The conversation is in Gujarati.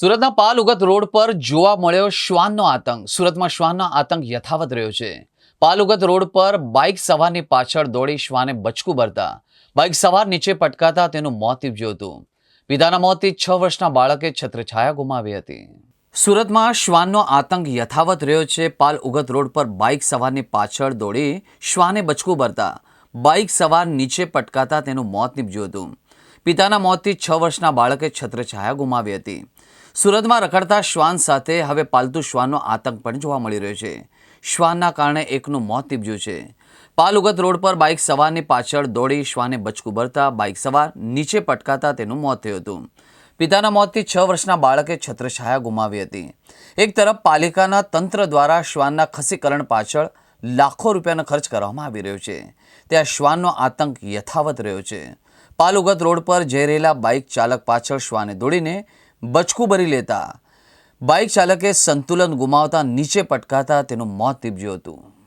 સુરતના પાલ ઉગત રોડ પર જોવા મળ્યો શ્વાનનો આતંક. સુરતમાં શ્વાનનો આતંક યથાવત રહ્યો છે. પાલ ઉગત રોડ પર બાઇક સવારની પાછળ દોડી શ્વાને બચકું ભરતા બાઇક સવાર નીચે પટકાતા તેનું મોત નીપજ્યું હતું. પિતાના મોતથી છ વર્ષના બાળકે છત્રછાયા ગુમાવી હતી. સુરતમાં શ્વાનનો આતંક યથાવત રહ્યો છે. પાલ ઉગત રોડ પર બાઇક સવારની પાછળ દોડી શ્વાને બચકું ભરતા બાઇક સવાર નીચે પટકાતા તેનું મોત નીપજ્યું હતું. પિતાના મોતથી છ વર્ષના બાળકે છત્રછાયા ગુમાવી હતી. સુરતમાં રખડતા શ્વાન સાથે હવે પાલતુ શ્વાનનો આતંક પણ જોવા મળી રહ્યો છે. શ્વાનના કારણે એકનું મોત નીપજ્યું છે. પાલ ઉગત રોડ પર બાઇક સવારની પાછળ દોડી શ્વાને બચકું ભરતા બાઇક સવાર નીચે પટકાતા તેનું મોત થયું હતું. પિતાના મોતથી છ વર્ષના બાળકે છત્રછાયા ગુમાવી હતી. એક તરફ પાલિકાના તંત્ર દ્વારા શ્વાનના ખસીકરણ પાછળ લાખો રૂપિયાનો ખર્ચ કરવામાં આવી રહ્યો છે. ત્યાં શ્વાનનો આતંક યથાવત રહ્યો છે. પાલુગત રોડ પર જઈ બાઇક ચાલક પાછળ શ્વાને દોડીને બચકું ભરી લેતા. બાઇક ચાલકે સંતુલન ગુમાવતા નીચે પટકાતા તેનું મોત નીપજ્યું હતું.